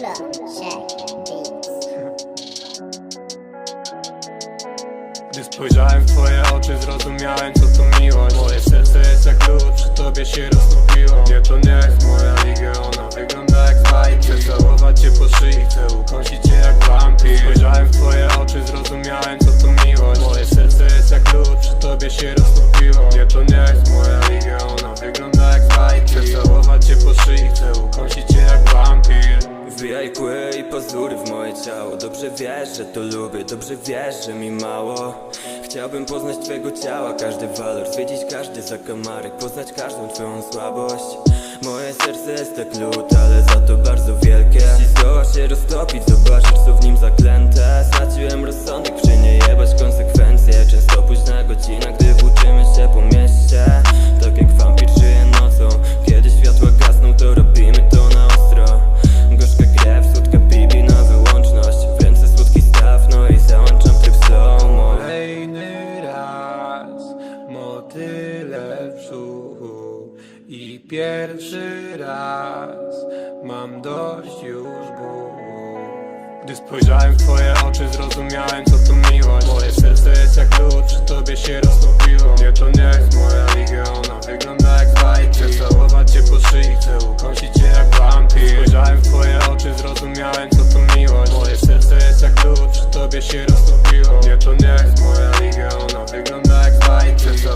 Shaq Beats. Gdy spojrzałem w twoje oczy, zrozumiałem co to miłość Moje serce jest jak lód, przy tobie się roztopiło Wbijaj kły i pazury w moje ciało. Dobrze wiesz, że to lubię, dobrze wiesz, że mi mało. Chciałbym poznać twojego ciała, każdy walor Zwiedzić każdy zakamarek, poznać każdą twoją słabość. Moje serce jest jak lód, ale za to bardzo wielkie I pierwszy raz mam dość już bólu Gdy spojrzałem w twoje oczy zrozumiałem co to miłość. Moje serce jest jak lód, przy tobie się roztopiło. Nie to nie jest moja liga, ona wygląda jak z bajki. Chcę całować cię po szyi, chcę ukąsić cię jak wampir Spojrzałem w twoje oczy, zrozumiałem co to miłość. Moje serce jest jak lód, przy tobie się roztopiło. Nie to nie jest moja liga, ona wygląda jak z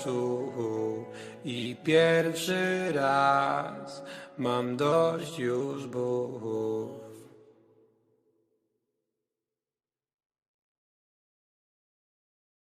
brzuchu I pierwszy raz mam dość już bólu